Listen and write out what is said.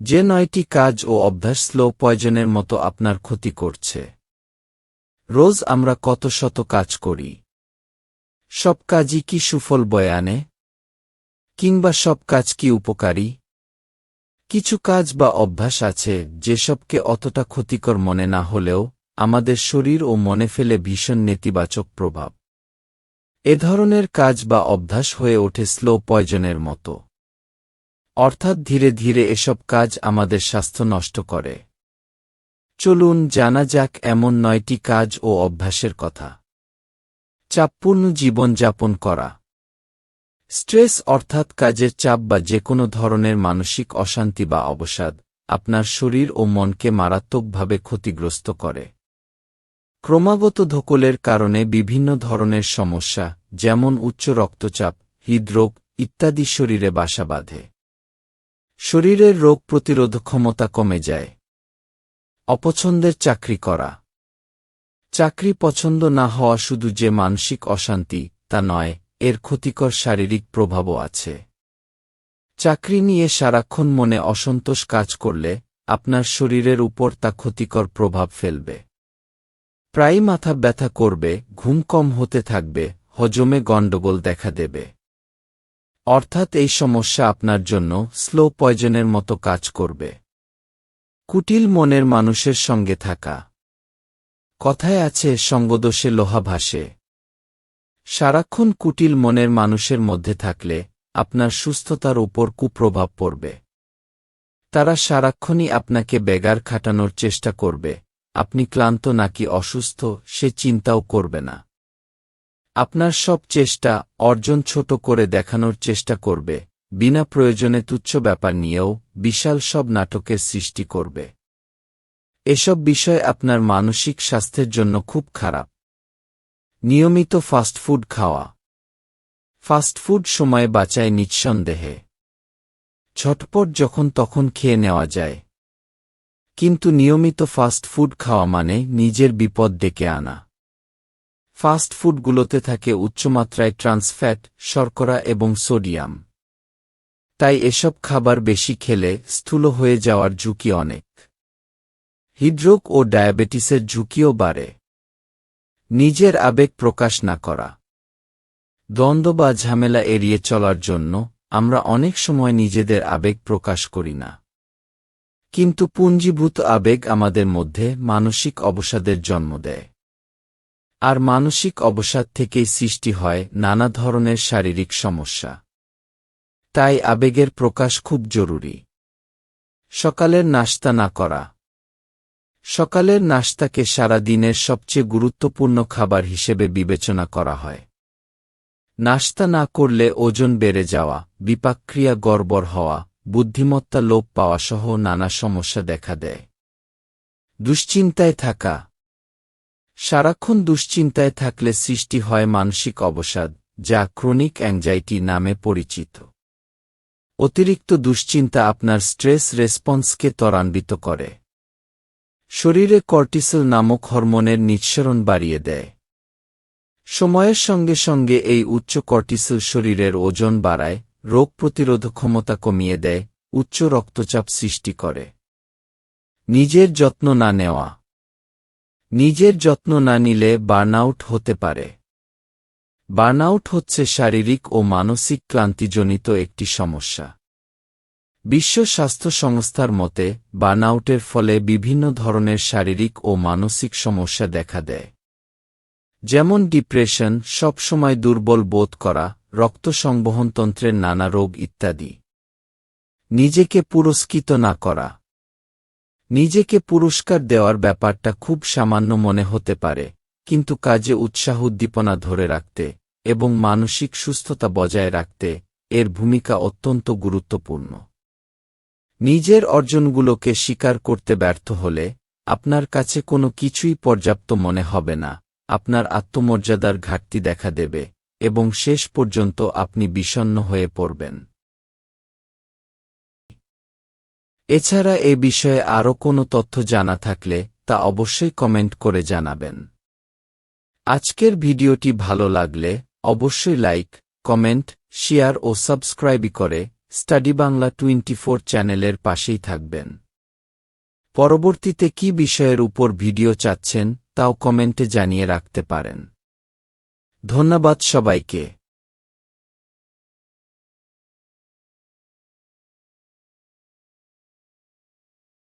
যে নয়টি কাজ ও অভ্যাস স্লো পয়জনের মতো আপনার ক্ষতি করছে। রোজ আমরা কত শত কাজ করি। সব কাজই কি সুফল বয়ে আনে? কিংবা সব কাজ কি উপকারী? কিছু কাজ বা অভ্যাস আছে যেসবকে অতটা ক্ষতিকর মনে না হলেও আমাদের শরীর ও মনে ফেলে ভীষণ নেতিবাচক প্রভাব। এ ধরনের কাজ বা অভ্যাস হয়ে ওঠে স্লো পয়জনের মতো। অর্থাৎ ধীরে ধীরে এসব কাজ আমাদের স্বাস্থ্য নষ্ট করে। চলুন জানা যাক এমন নয়টি কাজ ও অভ্যাসের কথা। চাপপূর্ণ জীবনযাপন করা। স্ট্রেস অর্থাৎ কাজের চাপ বা যে কোনো ধরনের মানসিক অশান্তি বা অবসাদ আপনার শরীর ও মনকে মারাত্মকভাবে ক্ষতিগ্রস্ত করে। ক্রমাগত ধকলের কারণে বিভিন্ন ধরনের সমস্যা, যেমন উচ্চ রক্তচাপ, হৃদরোগ ইত্যাদি শরীরে বাসা বাঁধে। শরীরের রোগ প্রতিরোধ ক্ষমতা কমে যায়। অপছন্দের চাকরি করা। চাকরি পছন্দ না হওয়া শুধু যে মানসিক অশান্তি, তা নয়, এর ক্ষতিকর শারীরিক প্রভাবও আছে। চাকরি নিয়ে সারাক্ষণ মনে অসন্তোষ কাজ করলে, আপনার শরীরের উপর তা ক্ষতিকর প্রভাব ফেলবে। প্রায়ই মাথা ব্যথা করবে, ঘুম কম হতে থাকবে, হজমে গণ্ডগোল দেখা দেবে। অর্থাৎ এই সমস্যা আপনার জন্য স্লো পয়জনের মতো কাজ করবে। কুটিল মনের মানুষের সঙ্গে থাকা। কথায় আছে, সঙ্গদোষে লোহা ভাসে। সারাক্ষণ কুটিল মনের মানুষের মধ্যে থাকলে আপনার সুস্থতার উপর কুপ্রভাব পড়বে। তারা সারাক্ষণই আপনাকে বেগার খাটানোর চেষ্টা করবে। আপনি ক্লান্ত নাকি অসুস্থ, সে চিন্তাও করবে না। আপনার সব চেষ্টা অর্জন ছোট করে দেখানোর চেষ্টা করবে, বিনা প্রয়োজনে তুচ্ছ ব্যাপার নিয়েও বিশাল সব নাটকের সৃষ্টি করবে। এসব বিষয় আপনার মানসিক স্বাস্থ্যের জন্য খুব খারাপ। নিয়মিত ফাস্টফুড খাওয়া। ফাস্টফুড সময় বাঁচায় নিঃসন্দেহে। ছটপট যখন তখন খেয়ে নেওয়া যায়। কিন্তু নিয়মিত ফাস্টফুড খাওয়া মানে নিজের বিপদ ডেকে আনা। ফাস্ট ফুডগুলোতে থাকে উচ্চমাত্রায় ট্রান্সফ্যাট শর্করা এবং সোডিয়াম। তাই এসব খাবার বেশি খেলে স্থূল হয়ে যাওয়ার ঝুঁকি অনেক। হৃদরোগ ও ডায়াবেটিসের ঝুঁকিও বাড়ে। নিজের আবেগ প্রকাশ না করা। দ্বন্দ্ব বা ঝামেলা এড়িয়ে চলার জন্য আমরা অনেক সময় নিজেদের আবেগ প্রকাশ করি না। কিন্তু পুঞ্জীভূত আবেগ আমাদের মধ্যে মানসিক অবসাদের জন্ম দেয়। আর মানসিক অবসাদ থেকেই সৃষ্টি হয় নানা ধরনের শারীরিক সমস্যা। তাই আবেগের প্রকাশ খুব জরুরি। সকালের নাস্তা না করা। সকালের নাস্তাকে সারা দিনের সবচেয়ে গুরুত্বপূর্ণ খাবার হিসেবে বিবেচনা করা হয়। নাস্তা না করলে ওজন বেড়ে যাওয়া বিপাক্রিয়া গড়বড় হওয়া, বুদ্ধিমত্তা লোপ পাওয়া সহ নানা সমস্যা দেখা দেয়। দুশ্চিন্তায় থাকা। সারাক্ষণ দুশ্চিন্তায় থাকলে সৃষ্টি হয় মানসিক অবসাদ, যা ক্রনিক অ্যাংজাইটি নামে পরিচিত। অতিরিক্ত দুশ্চিন্তা আপনার স্ট্রেস রেসপন্সকে ত্বরান্বিত করে। শরীরে কর্টিসল নামক হরমোনের নিঃসরণ বাড়িয়ে দেয়। সময়ের সঙ্গে সঙ্গে এই উচ্চ কর্টিসল শরীরের ওজন বাড়ায়, রোগ প্রতিরোধ ক্ষমতা কমিয়ে দেয়, উচ্চ রক্তচাপ সৃষ্টি করে। নিজের যত্ন না নেওয়া। নিজের যত্ন না নিলে বার্নআউট হতে পারে। বার্নআউট হচ্ছে শারীরিক ও মানসিক ক্লান্তিজনিত একটি সমস্যা। বিশ্ব স্বাস্থ্য সংস্থার মতে, বার্নআউটের ফলে বিভিন্ন ধরনের শারীরিক ও মানসিক সমস্যা দেখা দেয়। যেমন ডিপ্রেশন, সবসময় দুর্বল বোধ করা, রক্ত সংবহনতন্ত্রের নানা রোগ ইত্যাদি। নিজেকে পুরস্কৃত না করা। নিজেকে পুরস্কার দেওয়ার ব্যাপারটা খুব সামান্য মনে হতে পারে, কিন্তু কাজে উৎসাহ উদ্দীপনা ধরে রাখতে এবং মানসিক সুস্থতা বজায় রাখতে এর ভূমিকা অত্যন্ত গুরুত্বপূর্ণ। নিজের অর্জনগুলোকে স্বীকার করতে ব্যর্থ হলে আপনার কাছে কোনো কিছুই পর্যাপ্ত মনে হবে না, আপনার আত্মমর্যাদার ঘাটতি দেখা দেবে এবং শেষ পর্যন্ত আপনি বিষণ্ন হয়ে পড়বেন। এছাড়া এ বিষয়ে আরও কোনো তথ্য জানা থাকলে তা অবশ্যই কমেন্ট করে জানাবেন। আজকের ভিডিওটি ভালো লাগলে অবশ্যই লাইক, কমেন্ট, শেয়ার ও সাবস্ক্রাইব করে স্টাডি বাংলা টোয়েন্টি চ্যানেলের পাশেই থাকবেন। পরবর্তীতে কি বিষয়ের উপর ভিডিও চাচ্ছেন তাও কমেন্টে জানিয়ে রাখতে পারেন। ধন্যবাদ সবাইকে।